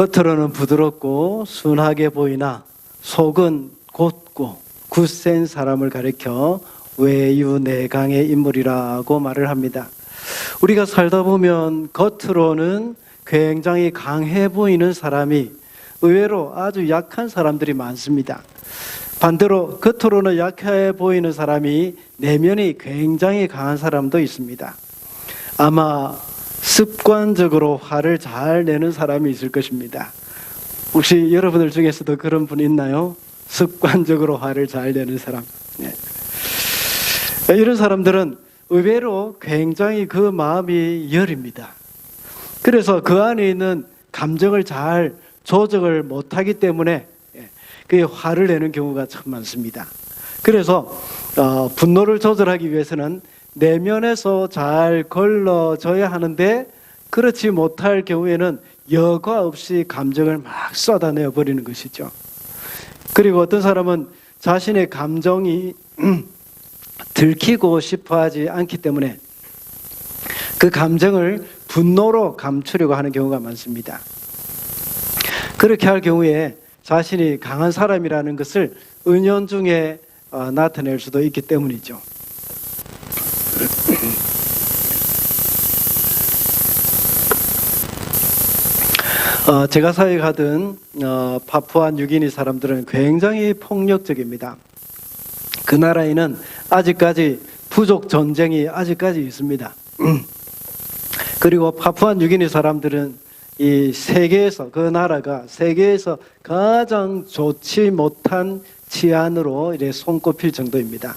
겉으로는 부드럽고 순하게 보이나 속은 곧고 굳센 사람을 가리켜 외유내강의 인물이라고 말을 합니다. 우리가 살다 보면 겉으로는 굉장히 강해 보이는 사람이 의외로 아주 약한 사람들이 많습니다. 반대로 겉으로는 약해 보이는 사람이 내면이 굉장히 강한 사람도 있습니다. 아마 습관적으로 화를 잘 내는 사람이 있을 것입니다. 혹시 여러분들 중에서도 그런 분 있나요? 습관적으로 화를 잘 내는 사람. 네. 이런 사람들은 의외로 굉장히 그 마음이 열입니다. 그래서 그 안에 있는 감정을 잘 조정을 못하기 때문에 그 화를 내는 경우가 참 많습니다. 그래서 어, 분노를 조절하기 위해서는 내면에서 잘 걸러져야 하는데 그렇지 못할 경우에는 여과 없이 감정을 막 쏟아내어 버리는 것이죠. 그리고 어떤 사람은 자신의 감정이 들키고 싶어 하지 않기 때문에 그 감정을 분노로 감추려고 하는 경우가 많습니다. 그렇게 할 경우에 자신이 강한 사람이라는 것을 은연중에 어, 나타낼 수도 있기 때문이죠. 어, 제가 사역하던 어, 파푸아 뉴기니 사람들은 굉장히 폭력적입니다. 그 나라에는 아직까지 부족 전쟁이 아직까지 있습니다. 그리고 파푸아 뉴기니 사람들은 이 세계에서 그 나라가 세계에서 가장 좋지 못한 치안으로 이제 손꼽힐 정도입니다.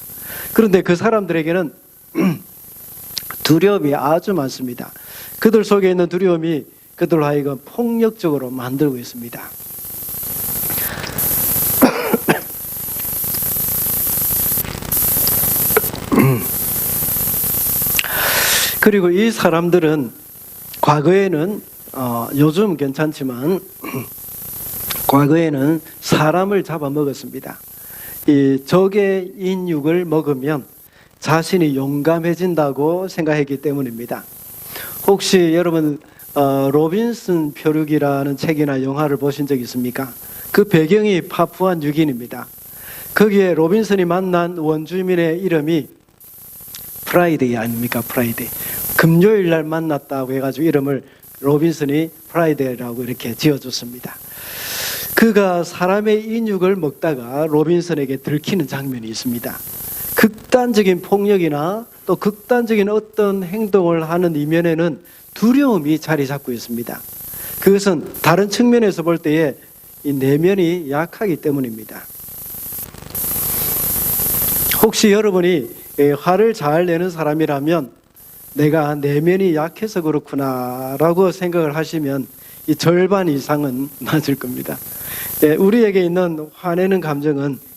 그런데 그 사람들에게는 두려움이 아주 많습니다. 그들 속에 있는 두려움이 그들 하여금 폭력적으로 만들고 있습니다. 그리고 이 사람들은 과거에는 어, 요즘 괜찮지만 과거에는 사람을 잡아먹었습니다. 이 적의 인육을 먹으면 자신이 용감해진다고 생각했기 때문입니다. 혹시 여러분 어, 로빈슨 표류기라는 책이나 영화를 보신 적 있습니까? 그 배경이 파푸아 뉴기니입니다. 거기에 로빈슨이 만난 원주민의 이름이 프라이데이 아닙니까? 프라이데이. 금요일 날 만났다고 해가지고 이름을 로빈슨이 프라이데이라고 이렇게 지어줬습니다. 그가 사람의 인육을 먹다가 로빈슨에게 들키는 장면이 있습니다. 극단적인 폭력이나 또 극단적인 어떤 행동을 하는 이면에는 두려움이 자리 잡고 있습니다. 그것은 다른 측면에서 볼 때에 이 내면이 약하기 때문입니다. 혹시 여러분이 화를 잘 내는 사람이라면 내가 내면이 약해서 그렇구나라고 생각을 하시면 이 절반 이상은 맞을 겁니다. 예, 우리에게 있는 화내는 감정은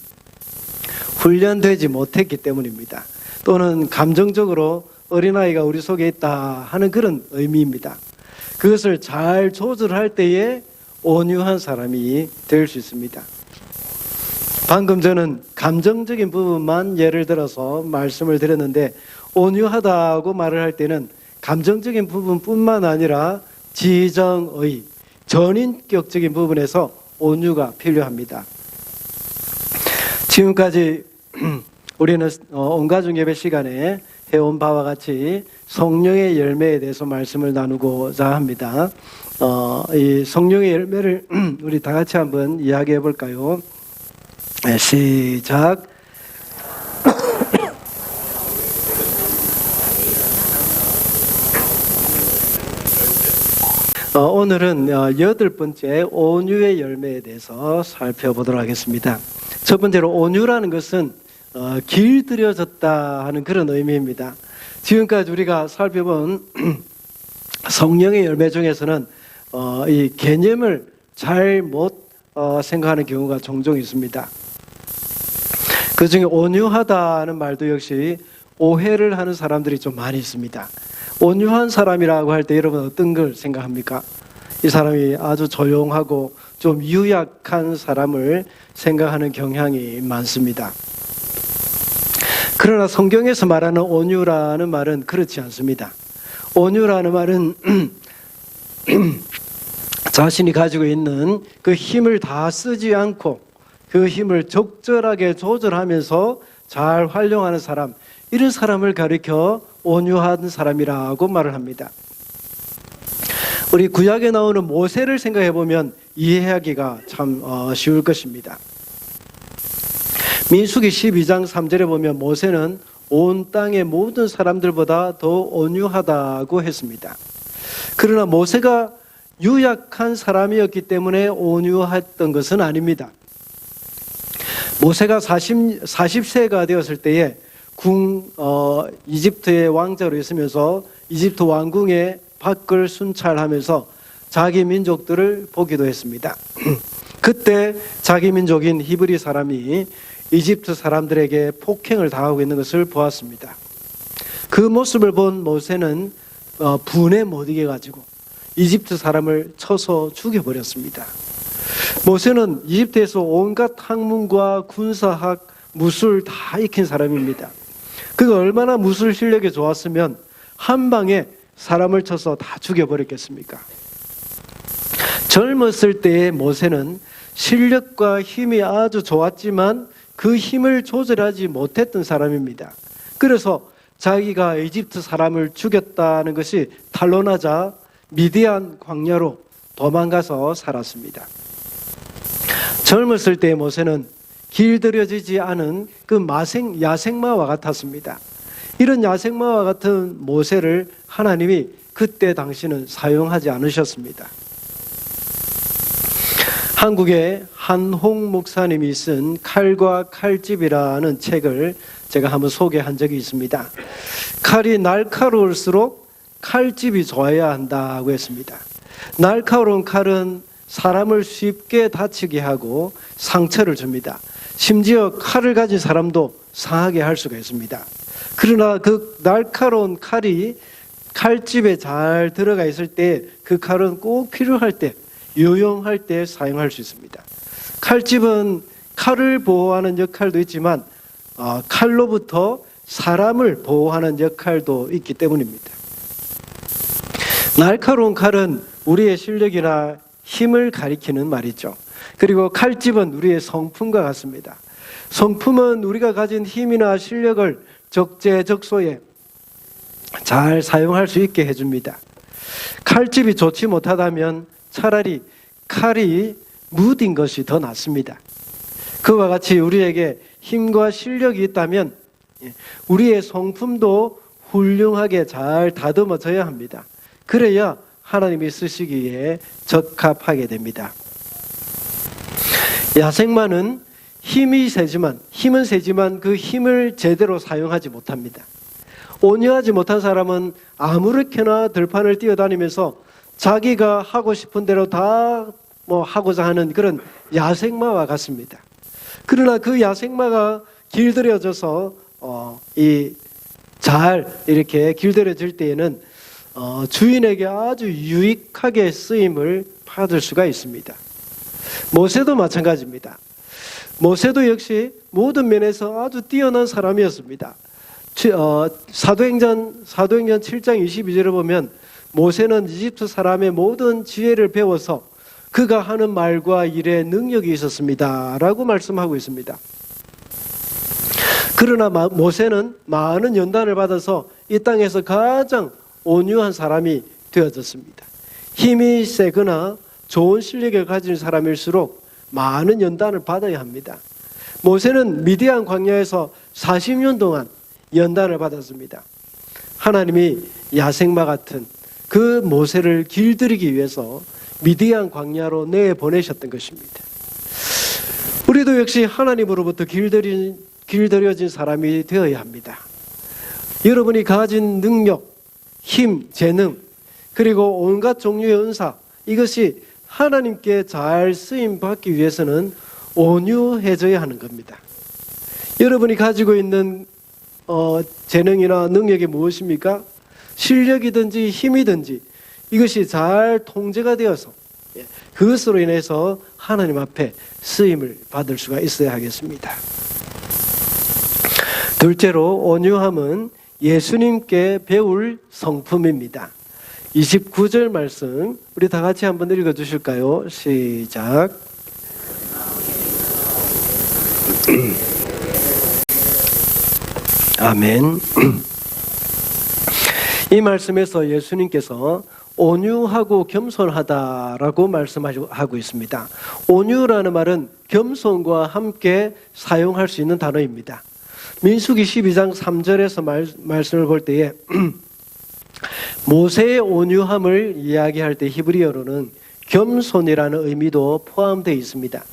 훈련되지 못했기 때문입니다. 또는 감정적으로 어린아이가 우리 속에 있다 하는 그런 의미입니다. 그것을 잘 조절할 때에 온유한 사람이 될 수 있습니다. 방금 저는 감정적인 부분만 예를 들어서 말씀을 드렸는데 온유하다고 말을 할 때는 감정적인 부분뿐만 아니라 지정의 전인격적인 부분에서 온유가 필요합니다. 지금까지 우리는 온가족 예배 시간에 해온 바와 같이 성령의 열매에 대해서 말씀을 나누고자 합니다. 어, 이 성령의 열매를 우리 다 같이 한번 이야기해 볼까요? 네, 시작. 어, 오늘은 어, 여덟 번째 온유의 열매에 대해서 살펴보도록 하겠습니다. 첫 번째로 온유라는 것은 어, 길들여졌다 하는 그런 의미입니다. 지금까지 우리가 살펴본 성령의 열매 중에서는 어, 이 개념을 잘못 어, 생각하는 경우가 종종 있습니다. 그 중에 온유하다는 말도 역시 오해를 하는 사람들이 좀 많이 있습니다. 온유한 사람이라고 할 때 여러분 어떤 걸 생각합니까? 이 사람이 아주 조용하고 좀 유약한 사람을 생각하는 경향이 많습니다. 그러나 성경에서 말하는 온유라는 말은 그렇지 않습니다. 온유라는 말은 자신이 가지고 있는 그 힘을 다 쓰지 않고 그 힘을 적절하게 조절하면서 잘 활용하는 사람, 이런 사람을 가리켜 온유한 사람이라고 말을 합니다. 우리 구약에 나오는 모세를 생각해 보면 이해하기가 참 어, 쉬울 것입니다. 민수기 12장 3절에 보면 모세는 온 땅의 모든 사람들보다 더 온유하다고 했습니다. 그러나 모세가 유약한 사람이었기 때문에 온유했던 것은 아닙니다. 모세가 40, 40세가 되었을 때에 궁, 어, 이집트의 왕자로 있으면서 이집트 왕궁의 밖을 순찰하면서 자기 민족들을 보기도 했습니다. 그때 자기 민족인 히브리 사람이 이집트 사람들에게 폭행을 당하고 있는 것을 보았습니다. 그 모습을 본 모세는 어, 분에 못 이겨가지고 이집트 사람을 쳐서 죽여버렸습니다. 모세는 이집트에서 온갖 학문과 군사학, 무술 다 익힌 사람입니다. 그가 얼마나 무술 실력이 좋았으면 한 방에 사람을 쳐서 다 죽여버렸겠습니까? 젊었을 때의 모세는 실력과 힘이 아주 좋았지만 그 힘을 조절하지 못했던 사람입니다. 그래서 자기가 이집트 사람을 죽였다는 것이 탄로나자 미디안 광야로 도망가서 살았습니다. 젊었을 때의 모세는 길들여지지 않은 그 마생, 야생마와 같았습니다. 이런 야생마와 같은 모세를 하나님이 그때 당시는 사용하지 않으셨습니다. 한국의 한홍 목사님이 쓴 칼과 칼집이라는 책을 제가 한번 소개한 적이 있습니다. 칼이 날카로울수록 칼집이 좋아야 한다고 했습니다. 날카로운 칼은 사람을 쉽게 다치게 하고 상처를 줍니다. 심지어 칼을 가진 사람도 상하게 할 수가 있습니다. 그러나 그 날카로운 칼이 칼집에 잘 들어가 있을 때 그 칼은 꼭 필요할 때 요용할 때 사용할 수 있습니다. 칼집은 칼을 보호하는 역할도 있지만 어, 칼로부터 사람을 보호하는 역할도 있기 때문입니다. 날카로운 칼은 우리의 실력이나 힘을 가리키는 말이죠. 그리고 칼집은 우리의 성품과 같습니다. 성품은 우리가 가진 힘이나 실력을 적재적소에 잘 사용할 수 있게 해줍니다. 칼집이 좋지 못하다면 차라리 칼이 무딘 것이 더 낫습니다. 그와 같이 우리에게 힘과 실력이 있다면 예, 우리의 성품도 훌륭하게 잘 다듬어져야 합니다. 그래야 하나님이 쓰시기에 적합하게 됩니다. 야생마는 힘이 세지만 힘은 세지만 그 힘을 제대로 사용하지 못합니다. 온유하지 못한 사람은 아무렇게나 들판을 뛰어다니면서 자기가 하고 싶은 대로 다 뭐 하고자 하는 그런 야생마와 같습니다. 그러나 그 야생마가 길들여져서 어, 이 잘 이렇게 길들여질 때에는 어, 주인에게 아주 유익하게 쓰임을 받을 수가 있습니다. 모세도 마찬가지입니다. 모세도 역시 모든 면에서 아주 뛰어난 사람이었습니다. 어, 사도행전 사도행전 7장 22절을 보면 모세는 이집트 사람의 모든 지혜를 배워서 그가 하는 말과 일에 능력이 있었습니다라고 말씀하고 있습니다. 그러나 모세는 많은 연단을 받아서 이 땅에서 가장 온유한 사람이 되어졌습니다. 힘이 세거나 좋은 실력을 가진 사람일수록 많은 연단을 받아야 합니다. 모세는 미디안 광야에서 40년 동안 연단을 받았습니다. 하나님이 야생마 같은 그 모세를 길들이기 위해서 미디안 광야로 내 보내셨던 것입니다. 우리도 역시 하나님으로부터 길들인, 길들여진 사람이 되어야 합니다. 여러분이 가진 능력, 힘, 재능, 그리고 온갖 종류의 은사, 이것이 하나님께 잘 쓰임 받기 위해서는 온유해져야 하는 겁니다. 여러분이 가지고 있는 어, 재능이나 능력이 무엇입니까? 실력이든지 힘이든지 이것이 잘 통제가 되어서 예, 그것으로 인해서 하나님 앞에 쓰임을 받을 수가 있어야 하겠습니다. 둘째로 온유함은 예수님께 배울 성품입니다. 29절 말씀 우리 다 같이 한번 읽어 주실까요? 시작. 아멘. 이 말씀에서 예수님께서 온유하고 겸손하다라고 말씀하고 있습니다. 온유라는 말은 겸손과 함께 사용할 수 있는 단어입니다. 민수기 12장 3절에서 말, 말씀을 볼 때에 모세의 온유함을 이야기할 때 히브리어로는 겸손이라는 의미도 포함되어 있습니다.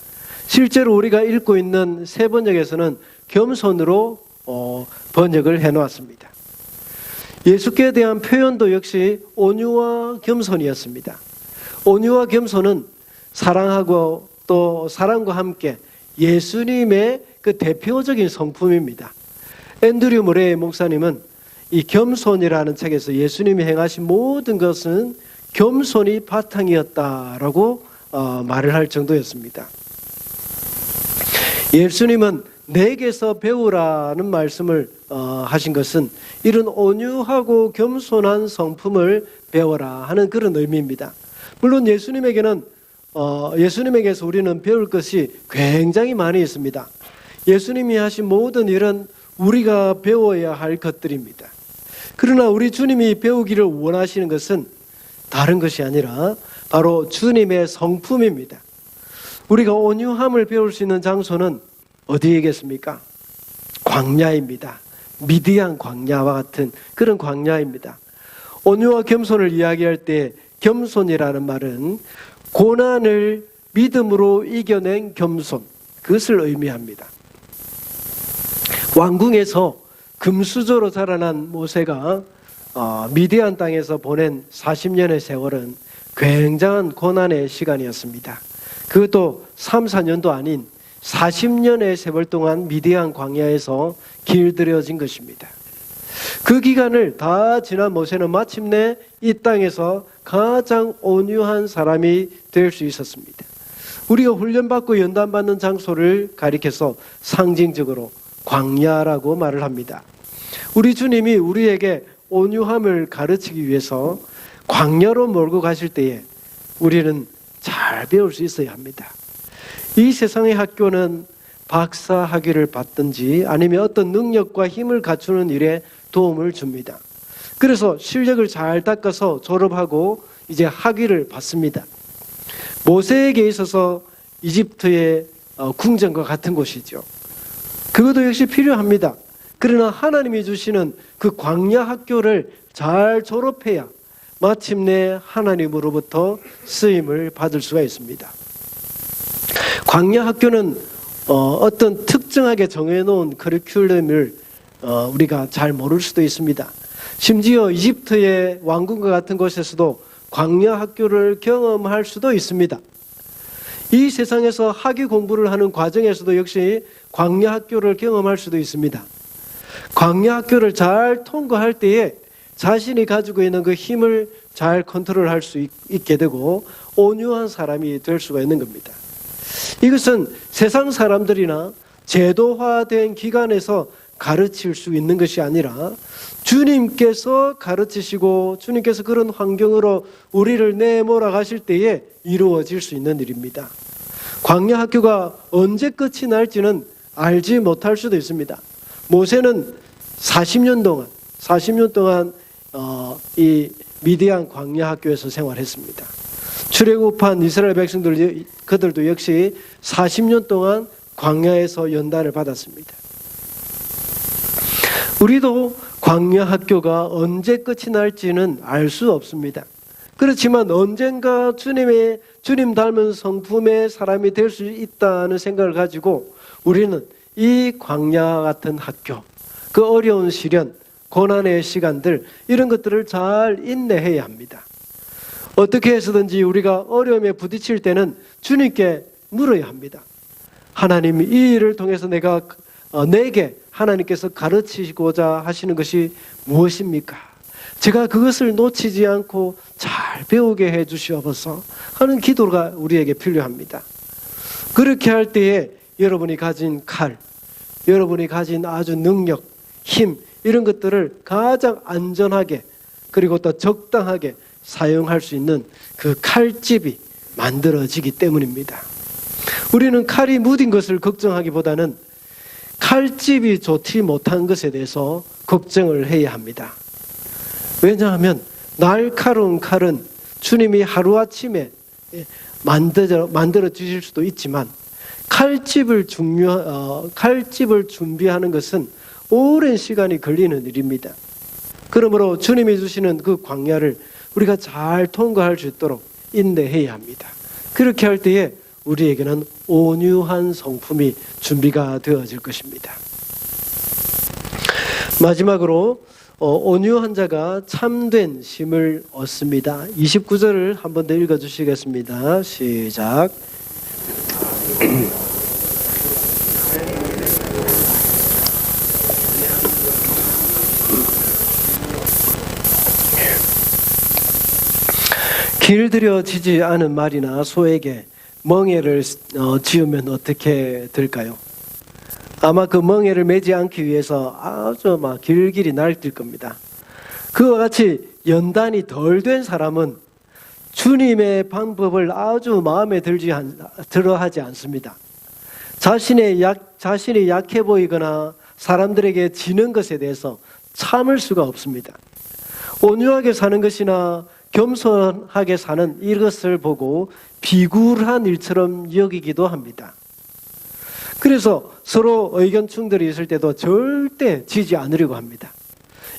실제로 우리가 읽고 있는 세 번역에서는 겸손으로 어, 번역을 해 놓았습니다. 예수께 대한 표현도 역시 온유와 겸손이었습니다. 온유와 겸손은 사랑하고 또 사랑과 함께 예수님의 그 대표적인 성품입니다. 앤드류 모레 목사님은 이 겸손이라는 책에서 예수님이 행하신 모든 것은 겸손이 바탕이었다라고 어, 말을 할 정도였습니다. 예수님은 내게서 배우라는 말씀을 어, 하신 것은 이런 온유하고 겸손한 성품을 배워라 하는 그런 의미입니다. 물론 예수님에게는 어, 예수님에게서 우리는 배울 것이 굉장히 많이 있습니다. 예수님이 하신 모든 일은 우리가 배워야 할 것들입니다. 그러나 우리 주님이 배우기를 원하시는 것은 다른 것이 아니라 바로 주님의 성품입니다. 우리가 온유함을 배울 수 있는 장소는 어디이겠습니까? 광야입니다. 미디안 광야와 같은 그런 광야입니다. 온유와 겸손을 이야기할 때 겸손이라는 말은 고난을 믿음으로 이겨낸 겸손, 그것을 의미합니다. 왕궁에서 금수저로 자라난 모세가 어, 미디안 땅에서 보낸 40년의 세월은 굉장한 고난의 시간이었습니다. 그것도 3, 4년도 아닌 40년의 세월 동안 미디안 광야에서 길들여진 것입니다. 그 기간을 다 지난 모세는 마침내 이 땅에서 가장 온유한 사람이 될 수 있었습니다. 우리가 훈련받고 연단받는 장소를 가리켜서 상징적으로 광야라고 말을 합니다. 우리 주님이 우리에게 온유함을 가르치기 위해서 광야로 몰고 가실 때에 우리는 잘 배울 수 있어야 합니다. 이 세상의 학교는 박사 학위를 받든지 아니면 어떤 능력과 힘을 갖추는 일에 도움을 줍니다. 그래서 실력을 잘 닦아서 졸업하고 이제 학위를 받습니다. 모세에게 있어서 이집트의 어, 궁전과 같은 곳이죠. 그것도 역시 필요합니다. 그러나 하나님이 주시는 그 광야 학교를 잘 졸업해야 마침내 하나님으로부터 쓰임을 받을 수가 있습니다. 광야 학교는 어, 떤 특정하게 정해놓은 커리큘럼을 어, 우리가 잘 모를 수도 있습니다. 심지어 이집트의 왕궁과 같은 곳에서도 광야 학교를 경험할 수도 있습니다. 이 세상에서 학위 공부를 하는 과정에서도 역시 광야 학교를 경험할 수도 있습니다. 광야 학교를 잘 통과할 때에 자신이 가지고 있는 그 힘을 잘 컨트롤할 수 있게 되고 온유한 사람이 될 수가 있는 겁니다. 이것은 세상 사람들이나 제도화된 기관에서 가르칠 수 있는 것이 아니라 주님께서 가르치시고 주님께서 그런 환경으로 우리를 내몰아 가실 때에 이루어질 수 있는 일입니다. 광야 학교가 언제 끝이 날지는 알지 못할 수도 있습니다. 모세는 40년 동안 40년 동안 어, 이 미디안 광야 학교에서 생활했습니다. 출애굽한 이스라엘 백성들 그들도 역시 40년 동안 광야에서 연단을 받았습니다. 우리도 광야 학교가 언제 끝이 날지는 알 수 없습니다. 그렇지만 언젠가 주님의 주님 닮은 성품의 사람이 될 수 있다는 생각을 가지고 우리는 이 광야 같은 학교, 그 어려운 시련, 고난의 시간들 이런 것들을 잘 인내해야 합니다. 어떻게 해서든지 우리가 어려움에 부딪힐 때는 주님께 물어야 합니다. 하나님 이 일을 통해서 내가 어, 내게 하나님께서 가르치고자 하시는 것이 무엇입니까? 제가 그것을 놓치지 않고 잘 배우게 해 주시옵소서 하는 기도가 우리에게 필요합니다. 그렇게 할 때에 여러분이 가진 칼, 여러분이 가진 아주 능력, 힘 이런 것들을 가장 안전하게 그리고 또 적당하게 사용할 수 있는 그 칼집이 만들어지기 때문입니다. 우리는 칼이 묻은 것을 걱정하기보다는 칼집이 좋지 못한 것에 대해서 걱정을 해야 합니다. 왜냐하면 날카로운 칼은 주님이 하루아침에 예, 만들어, 만들어 주실 수도 있지만 칼집을 중요, 어, 칼집을 준비하는 것은 오랜 시간이 걸리는 일입니다. 그러므로 주님이 주시는 그 광야를 우리가 잘 통과할 수 있도록 인내해야 합니다. 그렇게 할 때에 우리에게는 온유한 성품이 준비가 되어질 것입니다. 마지막으로 어, 온유한 자가 참된 힘을 얻습니다. 29절을 한 번 더 읽어 주시겠습니다. 시작. 길들여지지 않은 말이나 소에게 멍에를 어, 지으면 어떻게 될까요? 아마 그 멍에를 매지 않기 위해서 아주 막 길길이 날뛸 겁니다. 그와 같이 연단이 덜 된 사람은 주님의 방법을 아주 마음에 들지 않, 들어 하지 않습니다. 자신의 약, 자신이 약해 보이거나 사람들에게 지는 것에 대해서 참을 수가 없습니다. 온유하게 사는 것이나 겸손하게 사는 이것을 보고 비굴한 일처럼 여기기도 합니다. 그래서 서로 의견 충돌이 있을 때도 절대 지지 않으려고 합니다.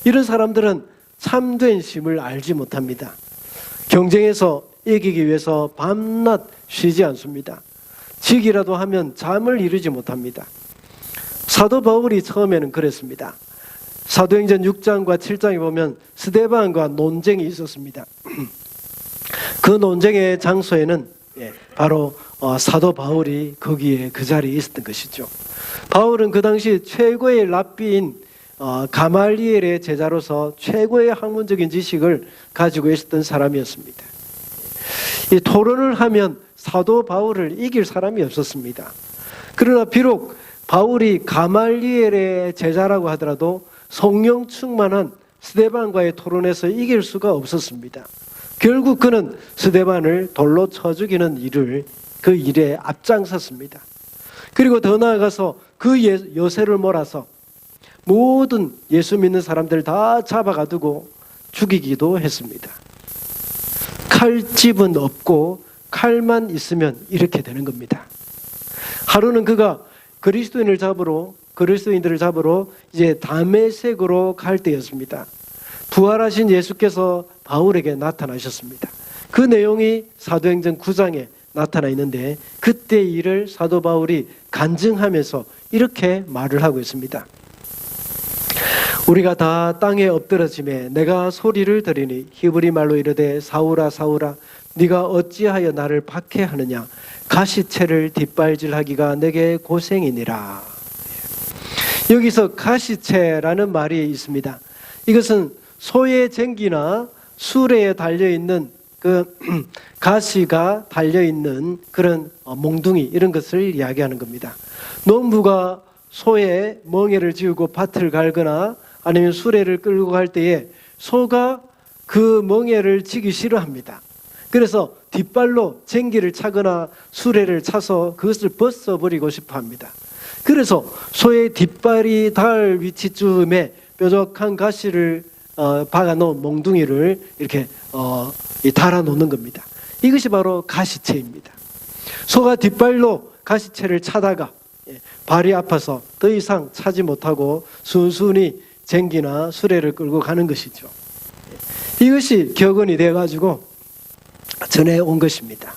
이런 사람들은 참된 심을 알지 못합니다. 경쟁에서 이기기 위해서 밤낮 쉬지 않습니다. 지기라도 하면 잠을 이루지 못합니다. 사도 바울이 처음에는 그랬습니다. 사도행전 6장과 7장에 보면 스데반과 논쟁이 있었습니다. 그 논쟁의 장소에는 예, 바로 어, 사도 바울이 거기에 그 자리에 있었던 것이죠. 바울은 그 당시 최고의 랍비인 어, 가말리엘의 제자로서 최고의 학문적인 지식을 가지고 있었던 사람이었습니다. 이 토론을 하면 사도 바울을 이길 사람이 없었습니다. 그러나 비록 바울이 가말리엘의 제자라고 하더라도 성령 충만한 스데반과의 토론에서 이길 수가 없었습니다. 결국 그는 스데반을 돌로 쳐 죽이는 일을 그 일에 앞장섰습니다. 그리고 더 나아가서 그 예, 여세를 몰아서 모든 예수 믿는 사람들 다 잡아가두고 죽이기도 했습니다. 칼집은 없고 칼만 있으면 이렇게 되는 겁니다. 하루는 그가 그리스도인을 잡으러 그리스도인들을 잡으러 이제 담에색으로 갈 때였습니다. 부활하신 예수께서 바울에게 나타나셨습니다. 그 내용이 사도행전 9장에 나타나 있는데 그때 일을 사도 바울이 간증하면서 이렇게 말을 하고 있습니다. 우리가 다 땅에 엎드러짐에 내가 소리를 들으니 히브리 말로 이르되 사울아 사울아 네가 어찌하여 나를 박해하느냐 가시채를 뒷발질하기가 내게 고생이니라. 여기서 가시채라는 말이 있습니다. 이것은 소의 쟁기나 수레에 달려 있는 그 가시가 달려 있는 그런 어, 몽둥이 이런 것을 이야기하는 겁니다. 농부가 소의 멍에를 지우고 밭을 갈거나 아니면 수레를 끌고 갈 때에 소가 그 멍에를 지기 싫어합니다. 그래서 뒷발로 쟁기를 차거나 수레를 차서 그것을 벗어버리고 싶어 합니다. 그래서 소의 뒷발이 닿을 위치쯤에 뾰족한 가시를 어, 박아놓은 몽둥이를 이렇게 어, 달아놓는 겁니다. 이것이 바로 가시채입니다. 소가 뒷발로 가시채를 차다가 예, 발이 아파서 더 이상 차지 못하고 순순히 쟁기나 수레를 끌고 가는 것이죠. 예, 이것이 격언이 돼가지고 전해 온 것입니다.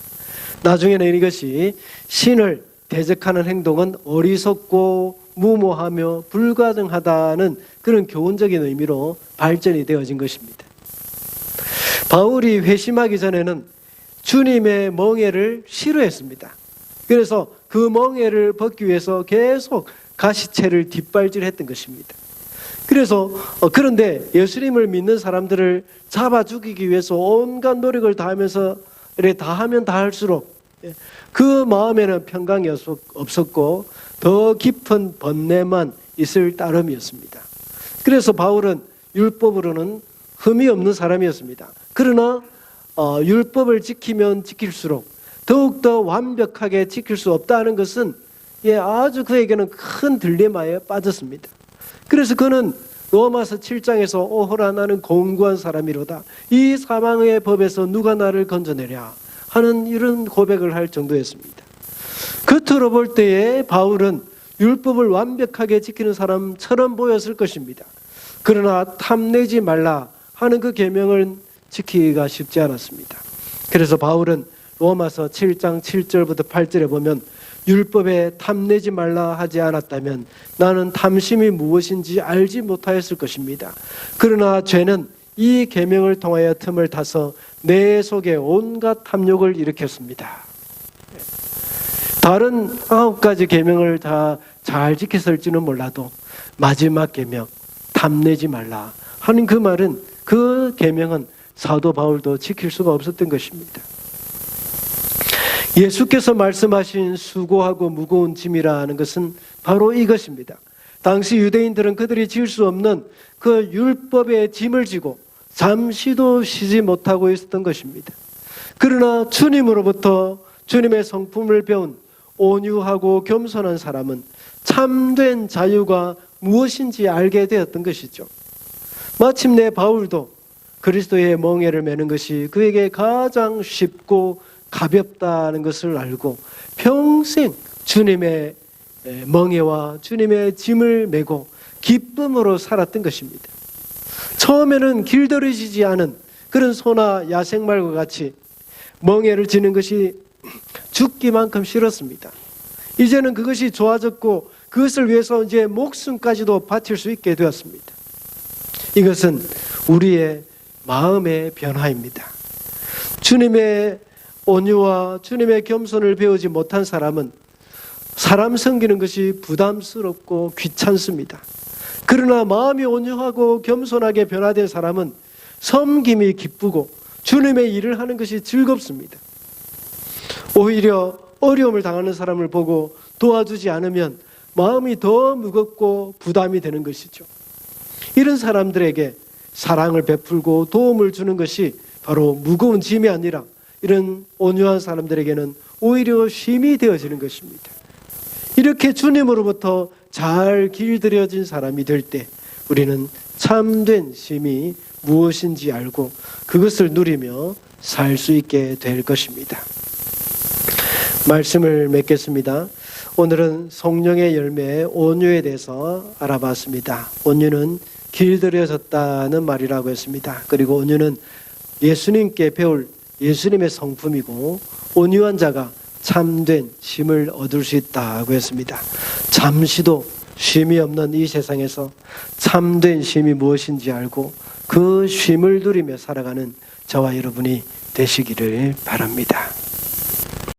나중에는 이것이 신을 대적하는 행동은 어리석고 무모하며 불가능하다는 그런 교훈적인 의미로 발전이 되어진 것입니다. 바울이 회심하기 전에는 주님의 멍에를 싫어했습니다. 그래서 그 멍에를 벗기 위해서 계속 가시채를 뒷발질했던 것입니다. 그래서 어, 그런데 예수님을 믿는 사람들을 잡아 죽이기 위해서 온갖 노력을 다하면서 이렇게 다 하면 다 할수록 예, 그 마음에는 평강이 없었고 더 깊은 번뇌만 있을 따름이었습니다. 그래서 바울은 율법으로는 흠이 없는 사람이었습니다. 그러나 어, 율법을 지키면 지킬수록 더욱더 완벽하게 지킬 수 없다는 것은 예, 아주 그에게는 큰 딜레마에 빠졌습니다. 그래서 그는 로마서 7장에서 오호라 나는 공고한 사람이로다. 이 사망의 법에서 누가 나를 건져내랴 하는 이런 고백을 할 정도였습니다. 겉으로 볼 때에 바울은 율법을 완벽하게 지키는 사람처럼 보였을 것입니다. 그러나 탐내지 말라 하는 그 계명을 지키기가 쉽지 않았습니다. 그래서 바울은 로마서 7장 7절부터 8절에 보면 율법에 탐내지 말라 하지 않았다면 나는 탐심이 무엇인지 알지 못하였을 것입니다. 그러나 죄는 이 계명을 통하여 틈을 타서 내 속에 온갖 탐욕을 일으켰습니다. 다른 아홉 가지 계명을 다 잘 지켰을지는 몰라도 마지막 계명 탐내지 말라 하는 그 말은 그 계명은 사도 바울도 지킬 수가 없었던 것입니다. 예수께서 말씀하신 수고하고 무거운 짐이라는 것은 바로 이것입니다. 당시 유대인들은 그들이 질수 없는 그 율법의 짐을 지고 잠시도 쉬지 못하고 있었던 것입니다. 그러나 주님으로부터 주님의 성품을 배운 온유하고 겸손한 사람은 참된 자유가 무엇인지 알게 되었던 것이죠. 마침내 바울도 그리스도의 멍에를 매는 것이 그에게 가장 쉽고 가볍다는 것을 알고 평생 주님의 멍에와 주님의 짐을 메고 기쁨으로 살았던 것입니다. 처음에는 길들여지지 않은 그런 소나 야생말과 같이 멍에를 지는 것이 죽기만큼 싫었습니다. 이제는 그것이 좋아졌고 그것을 위해서 이제 목숨까지도 바칠 수 있게 되었습니다. 이것은 우리의 마음의 변화입니다. 주님의 온유와 주님의 겸손을 배우지 못한 사람은 사람 섬기는 것이 부담스럽고 귀찮습니다. 그러나 마음이 온유하고 겸손하게 변화된 사람은 섬김이 기쁘고 주님의 일을 하는 것이 즐겁습니다. 오히려 어려움을 당하는 사람을 보고 도와주지 않으면 마음이 더 무겁고 부담이 되는 것이죠. 이런 사람들에게 사랑을 베풀고 도움을 주는 것이 바로 무거운 짐이 아니라 이런 온유한 사람들에게는 오히려 쉼이 되어지는 것입니다. 이렇게 주님으로부터 잘 길들여진 사람이 될 때 우리는 참된 쉼이 무엇인지 알고 그것을 누리며 살 수 있게 될 것입니다. 말씀을 맺겠습니다. 오늘은 성령의 열매 온유에 대해서 알아봤습니다. 온유는 길들여졌다는 말이라고 했습니다. 그리고 온유는 예수님께 배울 예수님의 성품이고 온유한 자가 참된 쉼을 얻을 수 있다고 했습니다. 잠시도 쉼이 없는 이 세상에서 참된 쉼이 무엇인지 알고 그 쉼을 누리며 살아가는 저와 여러분이 되시기를 바랍니다.